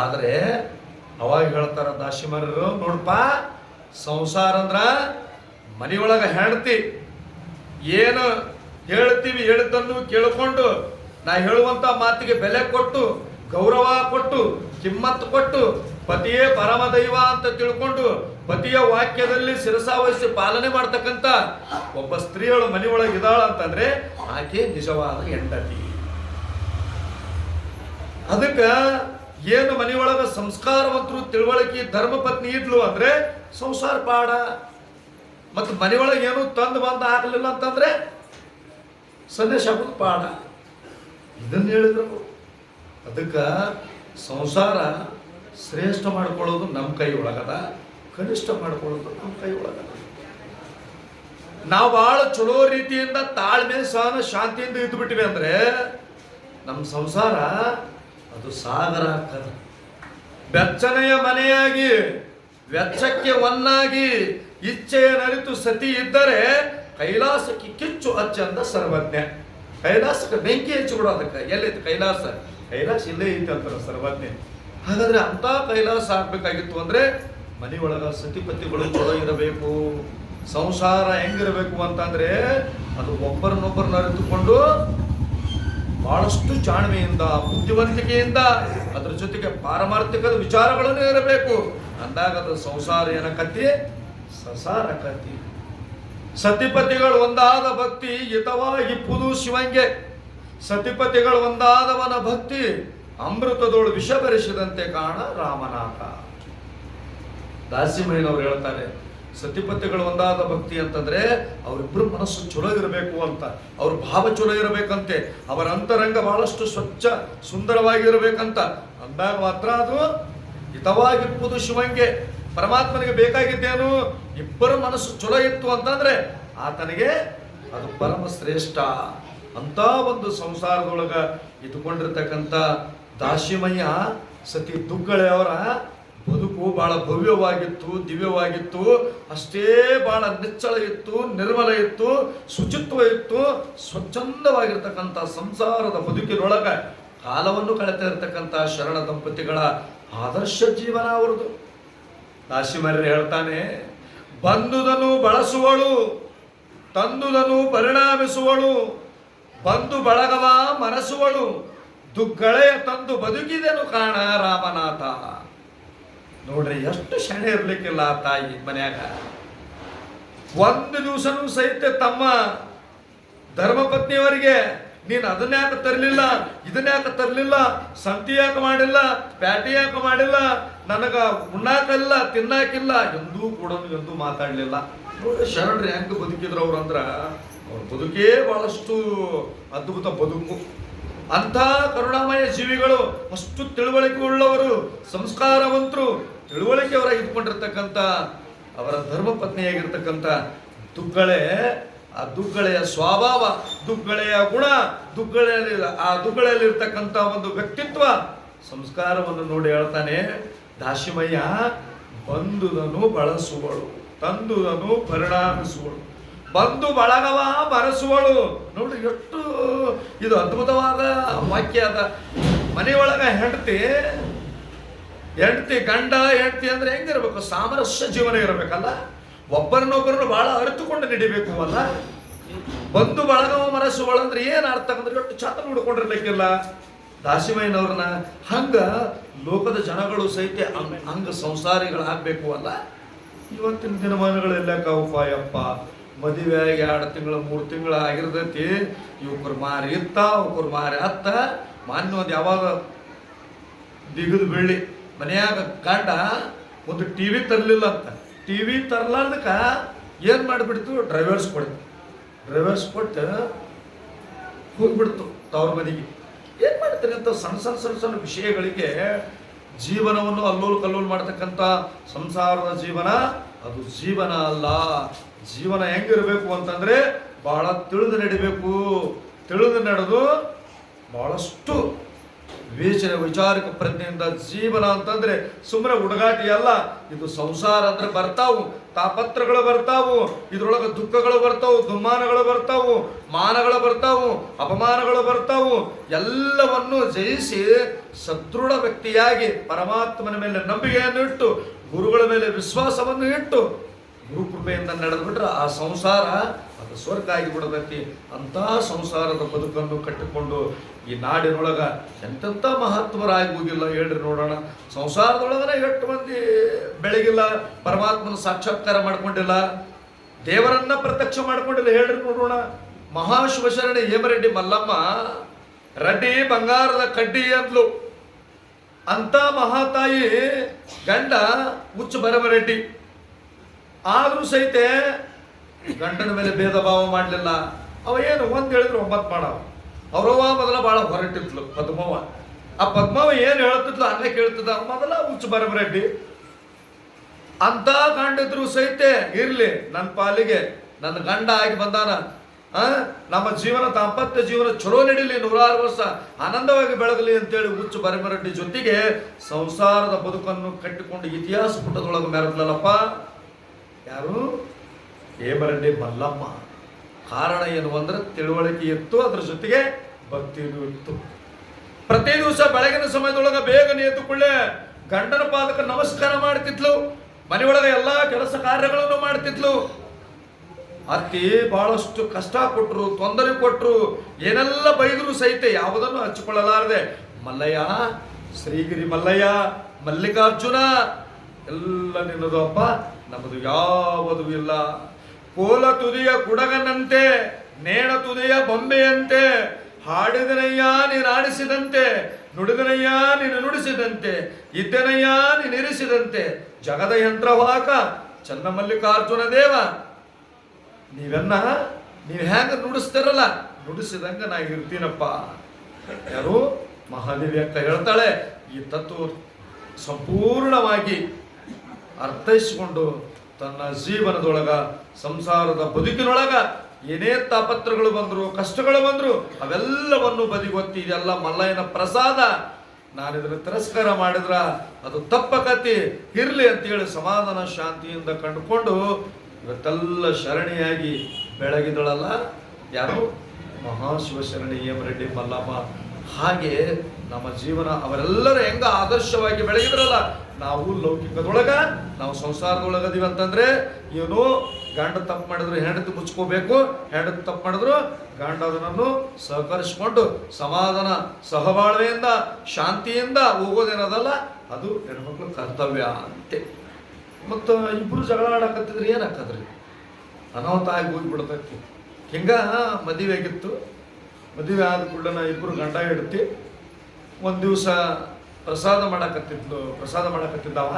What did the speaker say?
ಆದರೆ ಅವಾಗ ಹೇಳ್ತಾರ ದಾಸಿಮರರು ನೋಡಪ್ಪ ಸಂಸಾರ ಅಂದ್ರ ಮನೆಯೊಳಗೆ ಹೆಂಡತಿ, ಏನು ಹೇಳ್ತೀವಿ ಹೇಳಿದ್ದನ್ನು ಕೇಳಿಕೊಂಡು ನಾ ಹೇಳುವಂತ ಮಾತಿಗೆ ಬೆಲೆ ಕೊಟ್ಟು, ಗೌರವ ಕೊಟ್ಟು, ಕಿಮ್ಮತ್ತು ಕೊಟ್ಟು, ಪತಿಯೇ ಪರಮ ದೈವ ಅಂತ ತಿಳ್ಕೊಂಡು ಪತಿಯ ವಾಕ್ಯದಲ್ಲಿ ಶಿರಸಾವಹಿಸಿ ಪಾಲನೆ ಮಾಡ್ತಕ್ಕಂಥ ಒಬ್ಬ ಸ್ತ್ರೀಯಳು ಮನೆಯೊಳಗೆ ಇದ್ದಾಳ ಅಂತಂದ್ರೆ ಆಕೆ ನಿಜವಾದ ಹೆಂಡತಿ. ಅದಕ್ಕೆ ಏನು ಮನೆಯೊಳಗ ಸಂಸ್ಕಾರವಂತರು ತಿಳುವಳಿಕೆ ಧರ್ಮ ಪತ್ನಿ ಇದ್ಲು ಅಂದ್ರೆ ಸಂಸಾರ ಪಾಡ. ಮತ್ತು ಮನೆಯೊಳಗೆ ಏನು ತಂದು ಬಂದು ಆಗಲಿಲ್ಲ ಅಂತಂದ್ರೆ ಸಂದೇಶ ಆಗೋದು ಪಾಡ. ಇದನ್ನ ಹೇಳಿದ್ರು ಅದಕ್ಕೆ ಸಂಸಾರ ಶ್ರೇಷ್ಠ ಮಾಡ್ಕೊಳ್ಳೋದು ನಮ್ಮ ಕೈ ಒಳಗದ ಕನಿಷ್ಠ ಮಾಡ್ಕೊಳ್ಳೋದು ನಮ್ಮ ಕೈ ಒಳಗದ ನಾವು ಭಾಳ ಚಲೋ ರೀತಿಯಿಂದ ತಾಳ್ಮೆ, ಸಹನ, ಶಾಂತಿಯಿಂದ ಇದ್ದು ಬಿಟ್ಟಿವಿ ಅಂದ್ರೆ ನಮ್ಮ ಸಂಸಾರ ಅದು ಸಾಗರ ಅಂತ ಬೆಚ್ಚನೆಯ ಮನೆಯಾಗಿ, ವೆಚ್ಚಕ್ಕೆ ಒನ್ನಾಗಿ ಇಚ್ಛೆಯ ನರಿತು ಸತಿ ಇದ್ದರೆ ಕೈಲಾಸಕ್ಕೆ ಕಿಚ್ಚು ಅಚ್ಚಂದ ಸರ್ವಜ್ಞ. ಕೈಲಾಸಕ್ಕೆ ಬೆಂಕಿ ಹಚ್ಚಿ ಬಿಡೋದಕ್ಕೆ ಎಲ್ಲೈತೆ ಕೈಲಾಸ? ಕೈಲಾಸ ಇಲ್ಲೇ ಐತೆ ಅಂತಾರೆ ಸರ್ವಜ್ಞ. ಹಾಗಾದ್ರೆ ಅಂತ ಕೈಲಾಸ ಆಗ್ಬೇಕಾಗಿತ್ತು ಅಂದ್ರೆ ಮನೆಯೊಳಗ ಸತಿಪತಿಗಳು ಚಲೋ ಇರಬೇಕು, ಸಂಸಾರ ಹೆಂಗಿರಬೇಕು ಅಂತಂದ್ರೆ ಅದು ಒಬ್ಬರನ್ನೊಬ್ಬರನ್ನ ಅರಿತುಕೊಂಡು ಬಹಳಷ್ಟು ಚಾಣ್ಮೆಯಿಂದ ಬುದ್ಧಿವಂತಿಕೆಯಿಂದ ಅದರ ಜೊತೆಗೆ ಪಾರಮಾರ್ಥಿಕದ ವಿಚಾರಗಳನ್ನು ಇರಬೇಕು ಅಂದಾಗ ಅದು ಸಂಸಾರ ಏನಕತಿ ಸಸಾರ ಕತಿ ಸತಿಪತಿಗಳು ಒಂದಾದ ಭಕ್ತಿ ಹಿತವಾಗಿಪ್ಪುದು ಶಿವಂಗೆ. ಸತಿಪತಿಗಳು ಒಂದಾದವನ ಭಕ್ತಿ ಅಮೃತದೋಳು ವಿಷ ಬೆರೆಸಿದಂತೆ ಕಾಣ ರಾಮನಾಥ. ದಾಸಿಮಯ್ಯನವರು ಹೇಳ್ತಾರೆ ಸತಿಪತಿಗಳು ಒಂದಾದ ಭಕ್ತಿ ಅಂತಂದ್ರೆ ಅವರಿಬ್ಬರು ಮನಸ್ಸು ಚಲೋ ಇರಬೇಕು ಅಂತ, ಅವ್ರ ಭಾವ ಚಲೋ ಇರಬೇಕಂತೆ ಅವರ ಅಂತರಂಗ ಬಹಳಷ್ಟು ಸ್ವಚ್ಛ ಸುಂದರವಾಗಿರಬೇಕಂತ. ಅಂದಾಗ ಮಾತ್ರ ಅದು ಹಿತವಾಗಿರ್ಬೋದು ಶಿವಂಗೆ. ಪರಮಾತ್ಮನಿಗೆ ಬೇಕಾಗಿದ್ದೇನು? ಇಬ್ಬರ ಮನಸ್ಸು ಚಲೋ ಇತ್ತು ಅಂತಂದ್ರೆ ಆತನಿಗೆ ಅದು ಪರಮ ಶ್ರೇಷ್ಠ ಅಂತ ಒಂದು ಸಂಸಾರದೊಳಗ ಇದ್ಕೊಂಡಿರ್ತಕ್ಕಂಥ ದಾಶಿಮಯ್ಯ ಸತಿ ದುಗ್ಗಳೆ ಅವರ ಬದುಕು ಬಹಳ ಭವ್ಯವಾಗಿತ್ತು, ದಿವ್ಯವಾಗಿತ್ತು. ಅಷ್ಟೇ ಬಹಳ ನಿಚ್ಚಳ ಇತ್ತು, ನಿರ್ಮಲ ಇತ್ತು, ಶುಚಿತ್ವ ಇತ್ತು. ಸ್ವಚ್ಛಂದವಾಗಿರ್ತಕ್ಕಂಥ ಸಂಸಾರದ ಬದುಕಿನೊಳಗ ಕಾಲವನ್ನು ಕಳೆತಾ ಇರತಕ್ಕಂಥ ಶರಣ ದಂಪತಿಗಳ ಆದರ್ಶ ಜೀವನ ಅವರದು ದಾಶಿಮರ್ಯ ಹೇಳ್ತಾನೆ, ಬಂದುದನ್ನು ಬಳಸುವಳು ತಂದುದನು ಪರಿಣಾಮಿಸುವಳು, ಬಂದು ಬಳಗವ ಮನಸುವಳು ದುಗ್ಗಳೆಯ ತಂದು ಬದುಕಿದೆನು ಕಾಣ ರಾಮನಾಥ. ನೋಡ್ರಿ, ಎಷ್ಟು ಶಣೆ ಇರ್ಲಿಕ್ಕಿಲ್ಲ ಆ ತಾಯಿ ಮನ್ಯಾಗ. ಒಂದು ದಿವಸನೂ ಸಹಿತ ತಮ್ಮ ಧರ್ಮಪತ್ನಿಯವರಿಗೆ, ನೀನು ಅದನ್ನ ಯಾಕೆ ತರಲಿಲ್ಲ, ಇದನ್ನ ಯಾಕೆ ತರಲಿಲ್ಲ, ಸಂತಿ ಯಾಕೆ ಮಾಡಿಲ್ಲ, ಪ್ಯಾಟಿ ಯಾಕೆ ಮಾಡಿಲ್ಲ, ನನಗ ಉಣ್ಣಾಕಲ್ಲ, ತಿನ್ನಾಕಿಲ್ಲ, ಎಂದೂ ಕೂಡ ಎಂದೂ ಮಾತಾಡಲಿಲ್ಲ. ಶರಣರು ಹೆಂಗೆ ಬದುಕಿದ್ರು ಅವ್ರು ಅಂದ್ರೆ, ಅವ್ರ ಬದುಕೇ ಬಹಳಷ್ಟು ಅದ್ಭುತ ಬದುಕು. ಅಂಥ ಕರುಣಾಮಯ ಜೀವಿಗಳು ಅಷ್ಟು ತಿಳುವಳಿಕೆ ಉಳ್ಳವರು, ಸಂಸ್ಕಾರವಂತರು ತಿಳುವಳಿಕೆಯವರಾಗಿ ಇಟ್ಕೊಂಡಿರ್ತಕ್ಕಂಥ ಅವರ ಧರ್ಮಪತ್ನಿಯಾಗಿರ್ತಕ್ಕಂಥ ದುಗ್ಗಳೆ, ಆ ದುಗ್ಗಳೆಯ ಸ್ವಭಾವ, ದುಗ್ಗಳೆಯ ಗುಣ, ದುಗ್ಗಳೆಯಲ್ಲಿ, ಆ ದುಗ್ಗಳೆಯಲ್ಲಿರ್ತಕ್ಕಂಥ ಒಂದು ವ್ಯಕ್ತಿತ್ವ ಸಂಸ್ಕಾರವನ್ನು ನೋಡಿ ಹೇಳ್ತಾನೆ ದಾಶಿಮಯ್ಯ ಬಂದುದನು ಬಳಸುವಳು, ತಂದುದನು ಪರಿಣಾಮಿಸುವಳು, ಬಂದು ಬಳಗವ ಬರೆಸುವಳು. ನೋಡಿ ಎಷ್ಟು ಇದು ಅದ್ಭುತವಾದ ವಾಕ್ಯ ಅದ. ಮನೆಯೊಳಗ ಹೆಂಡತಿ ಹೆಂಡತಿ, ಗಂಡ, ಹೆಂಡತಿ ಅಂದ್ರೆ ಹೆಂಗಿರ್ಬೇಕು? ಸಾಮರಸ್ಯ ಜೀವನ ಇರಬೇಕಲ್ಲ? ಒಬ್ಬರನ್ನೊಬ್ಬರನ್ನು ಬಹಳ ಅರಿತುಕೊಂಡು ನಡಿಬೇಕು ಅಲ್ಲ? ಬಂದು ಬಳಗವ ಮನಸ್ಸುಗಳು ಅಂದ್ರೆ ಏನು ಅರ್ಥ ಅಂದ್ರೆ ಎಷ್ಟು ಚಂದ ನೋಡ್ಕೊಂಡಿರ್ಲಿಕ್ಕಿಲ್ಲ ದಾಸಿಮಯ್ಯನವ್ರನ್ನ ಹಂಗ ಲೋಕದ ಜನಗಳು ಸಹಿತ ಹಂಗ ಸಂಸಾರಿಗಳು ಸಂಸಾರಿಗಳಾಗಬೇಕು ಅಲ್ಲ? ಇವತ್ತಿನ ದಿನಮಾನಗಳೆಲ್ಲ ಕೌಪಾಯಪ್ಪ ಮದುವೆ ಆಗಿ ಎರಡು ತಿಂಗಳು, ಮೂರು ತಿಂಗಳು ಆಗಿರ್ತೈತಿ. ಇವ್ರು ಮಾರಿ ಇತ್ತ ಒಬ್ಬರು ಮಾರಿ ಅತ್ತ ಮಾನ್ಯ ಒಂದು ಯಾವಾಗ ದಿಗದ ಬೆಳ್ಳಿ ಮನ್ಯಾಗ ಗಂಡ ಒಂದು ಟಿ ವಿ ತರಲಿಲ್ಲ ಅಂತ. ಟಿ ವಿ ತರಲಾರ್ದಕ್ಕ ಏನು ಮಾಡಿಬಿಡ್ತು? ಡ್ರೈವರ್ಸ್ ಕೊಡ್ತು ಡ್ರೈವರ್ಸ್ ಕೊಟ್ಟು ಹೋಗ್ಬಿಡ್ತು ತವ್ರ ಮನೆಗೆ. ಏನು ಮಾಡ್ತಾರೆ ಅಂತ ಸಣ್ಣ ಸಣ್ಣ ಸಣ್ಣ ಸಣ್ಣ ವಿಷಯಗಳಿಗೆ ಜೀವನವನ್ನು ಅಲ್ಲೋಲು ಕಲ್ಲೋಲು ಮಾಡ್ತಕ್ಕಂಥ ಸಂಸಾರದ ಜೀವನ, ಅದು ಜೀವನ ಅಲ್ಲ. ಜೀವನ ಹೆಂಗಿರಬೇಕು ಅಂತಂದರೆ ಭಾಳ ತಿಳಿದು ನಡಿಬೇಕು. ತಿಳಿದು ನಡೆದು ಬಹಳಷ್ಟು ವಿವೇಚನೆ ವಿಚಾರಕ ಪ್ರಜ್ಞೆಯಿಂದ ಜೀವನ ಅಂತಂದ್ರೆ ಸುಮ್ಮನೆ ಹುಡುಗಾಟಿ ಅಲ್ಲ. ಇದು ಸಂಸಾರ ಅಂದ್ರೆ ಬರ್ತಾವು. ತಾಪತ್ರಗಳು ಬರ್ತಾವು. ಇದ್ರೊಳಗೆ ದುಃಖಗಳು ಬರ್ತಾವು, ದುಮ್ಮಾನಗಳು ಬರ್ತಾವು, ಮಾನಗಳು ಬರ್ತಾವು, ಅಪಮಾನಗಳು ಬರ್ತಾವು. ಎಲ್ಲವನ್ನು ಜಯಿಸಿ ಸದೃಢ ವ್ಯಕ್ತಿಯಾಗಿ ಪರಮಾತ್ಮನ ಮೇಲೆ ನಂಬಿಕೆಯನ್ನು ಇಟ್ಟು, ಗುರುಗಳ ಮೇಲೆ ವಿಶ್ವಾಸವನ್ನು ಇಟ್ಟು ಗುರುಕೃಪೆಯಿಂದ ನಡೆದ್ಬಿಟ್ರೆ ಆ ಸಂಸಾರ ಅದು ಸ್ವರ್ಗ ಆಗಿಬಿಡತೈತಿ. ಅಂಥ ಸಂಸಾರದ ಬದುಕನ್ನು ಕಟ್ಟಿಕೊಂಡು ಈ ನಾಡಿನೊಳಗೆ ಎಂತೆಂಥ ಮಹತ್ವರಾಗಿ ಹೋಗಿಲ್ಲ ಹೇಳ್ರಿ ನೋಡೋಣ. ಸಂಸಾರದೊಳಗನೆ ಎಷ್ಟು ಮಂದಿ ಬೆಳಗಿಲ್ಲ, ಪರಮಾತ್ಮನ ಸಾಕ್ಷಾತ್ಕಾರ ಮಾಡ್ಕೊಂಡಿಲ್ಲ, ದೇವರನ್ನ ಪ್ರತ್ಯಕ್ಷ ಮಾಡ್ಕೊಂಡಿಲ್ಲ ಹೇಳ್ರಿ ನೋಡೋಣ. ಮಹಾಶಿವಶರಣಿ ಹೇಮರೆಡ್ಡಿ ಮಲ್ಲಮ್ಮ, ರೆಡ್ಡಿ ಬಂಗಾರದ ಕಡ್ಡಿ ಅಂದ್ಲು. ಅಂತ ಮಹಾತಾಯಿ ಗಂಡ ಹುಚ್ಚು ಬರಬರೆಡ್ಡಿ ಆದ್ರೂ ಸಹಿತ ಗಂಟನ ಮೇಲೆ ಭೇದ ಭಾವ ಮಾಡಲಿಲ್ಲ. ಅವ ಏನು ಒಂದು ಹೇಳಿದ್ರು ಒಂಬತ್ತು ಮಾಡವ. ಅವ್ರವ್ವ ಮೊದಲ ಭಾಳ ಹೊರಟಿದ್ಲು ಪದ್ಮವ್ವ. ಆ ಪದ್ಮವ ಏನು ಹೇಳ್ತಿದ್ಲು ಅಲ್ಲೇ ಕೇಳ್ತಿದ್ದ. ಮೊದಲ ಹುಚ್ಚು ಬರಬರೆಡ್ಡಿ. ಅಂತ ಗಂಡಿದ್ರು ಸಹಿತ ಇರ್ಲಿ ನನ್ನ ಪಾಲಿಗೆ ನನ್ನ ಗಂಡ ಆಗಿ ಬಂದಾನ. ನಮ್ಮ ಜೀವನ ದಾಂಪತ್ಯ ಜೀವನ ಚಲೋ ನಡೀಲಿ, ನೂರಾರು ವರ್ಷ ಆನಂದವಾಗಿ ಬೆಳಗಲಿ ಅಂತೇಳಿ ಹುಚ್ಚು ಬರಮರಡ್ಡಿ ಜೊತೆಗೆ ಸಂಸಾರದ ಬದುಕನ್ನು ಕಟ್ಟಿಕೊಂಡು ಇತಿಹಾಸ ಪುಟದೊಳಗೆ ಮೆರೆದ್ಲಲ್ಲಪ್ಪ. ಯಾರು? ಹೇಮರಡ್ಡಿ ಮಲ್ಲಮ್ಮ. ಕಾರಣ ಏನು ಅಂದ್ರೆ ತಿಳುವಳಿಕೆ ಇತ್ತು ಅದ್ರ ಜೊತೆಗೆ ಭಕ್ತಿಯೂ ಇತ್ತು. ಪ್ರತಿ ದಿವಸ ಬೆಳಗಿನ ಸಮಯದೊಳಗೆ ಬೇಗನೆ ಎದ್ದುಕೊಳ್ಳೆ ಗಂಡನ ಪಾದಕ ನಮಸ್ಕಾರ ಮಾಡ್ತಿದ್ಲು. ಮನೆಯೊಳಗೆ ಎಲ್ಲಾ ಕೆಲಸ ಕಾರ್ಯಗಳನ್ನು ಮಾಡ್ತಿದ್ಲು. ಅತಿ ಬಹಳಷ್ಟು ಕಷ್ಟ ಕೊಟ್ಟರು ತೊಂದರೆ ಕೊಟ್ಟರು ಏನೆಲ್ಲ ಬೈದರೂ ಸಹಿತ ಯಾವುದನ್ನು ಹಚ್ಚಿಕೊಳ್ಳಲಾರದೆ ಮಲ್ಲಯ್ಯ, ಶ್ರೀಗಿರಿ ಮಲ್ಲಯ್ಯ, ಮಲ್ಲಿಕಾರ್ಜುನ, ಎಲ್ಲ ನಿನ್ನದು ಅಪ್ಪ. ನಮ್ಮದು ಯಾವುದೂ ಇಲ್ಲ. ಕೋಲ ತುದಿಯ ಕುಡಗನಂತೆ ನೇಣ ತುದಿಯ ಬೊಂಬೆಯಂತೆ, ಹಾಡಿದನಯ್ಯ ನೀನು ಆಡಿಸಿದಂತೆ, ನುಡಿದನಯ್ಯ ನೀನು ನುಡಿಸಿದಂತೆ, ಇದ್ದನಯ್ಯ ನೀನು ಇರಿಸಿದಂತೆ, ಜಗದ ಯಂತ್ರವಾಕ ಚನ್ನಮಲ್ಲಿಕಾರ್ಜುನ ದೇವ. ನೀವೆನ್ನ ನೀವು ಹೆಂಗೆ ನುಡಿಸ್ತಿರಲ್ಲ? ನುಡಿಸಿದಂಗ ನಾ ಇರ್ತೀನಪ್ಪ. ಯಾರು ಮಹಾದೇವಿ ಅಂತ ಹೇಳ್ತಾಳೆ, ಈ ತತ್ವ ಸಂಪೂರ್ಣವಾಗಿ ಅರ್ಥೈಸಿಕೊಂಡು ತನ್ನ ಜೀವನದೊಳಗ, ಸಂಸಾರದ ಬದುಕಿನೊಳಗ ಏನೇ ತಾಪತ್ರಗಳು ಬಂದರು, ಕಷ್ಟಗಳು ಬಂದರು, ಅವೆಲ್ಲವನ್ನು ಬದಿಗೊತ್ತಿ ಇದೆಲ್ಲ ಮಲ್ಲಯ್ಯನ ಪ್ರಸಾದ. ನಾನು ಇದನ್ನು ತಿರಸ್ಕಾರ ಮಾಡಿದ್ರ ಅದು ತಪ್ಪ ಕತಿ ಇರಲಿ ಅಂತೇಳಿ ಸಮಾಧಾನ ಶಾಂತಿಯಿಂದ ಕಂಡುಕೊಂಡು ಇವತ್ತೆಲ್ಲ ಶರಣಿಯಾಗಿ ಬೆಳಗಿದಳಲ್ಲ. ಯಾರು? ಮಹಾಶಿವಶರಣಿ ರೆಡ್ಡಿ ಮಲ್ಲಮ್ಮ ಹಾಗೆ ನಮ್ಮ ಜೀವನ ಅವರೆಲ್ಲರೂ ಹೆಂಗ ಆದರ್ಶವಾಗಿ ಬೆಳಗಿದ್ರಲ್ಲ ನಾವು ಲೌಕಿಕದೊಳಗ, ನಾವು ಸಂಸಾರದೊಳಗದೀವಿ ಅಂತಂದ್ರೆ, ಇವನು ಗಂಡ ತಪ್ಪು ಮಾಡಿದ್ರು, ಹೆಂಡತಿ ಮುಚ್ಕೋಬೇಕು, ಹೆಂಡತಿ ತಪ್ಪು ಮಾಡಿದ್ರು, ಗಂಡ ಅದನ್ನು ಸಹಕರಿಸಿಕೊಂಡು ಸಮಾಧಾನ, ಸಹಬಾಳ್ವೆಯಿಂದ, ಶಾಂತಿಯಿಂದ ಹೋಗೋದೇನದಲ್ಲ, ಅದು ಹೆಣ್ಮಕ್ಳ ಕರ್ತವ್ಯ ಅಂತೆ. ಮತ್ತು ಇಬ್ರು ಜಗಳ ಆಡಕತ್ತಿದ್ರೆ ಏನಾಕತ್ರಿ? ಅನಾಹುತ ಆಗಿ ಹೋಗ್ಬಿಡ್ತೈತಿ. ಹಿಂಗ ಮದುವೆ ಆಗಿತ್ತು ಮದುವೆ ಆದ ಕೂಡಲೇ ಇಬ್ಬರು ಗಂಡ ಇಡ್ತಿ ಒಂದು ದಿವಸ ಪ್ರಸಾದ ಮಾಡಕತ್ತಿದ್ಲು ಪ್ರಸಾದ ಮಾಡಕತ್ತಿದ್ದವ?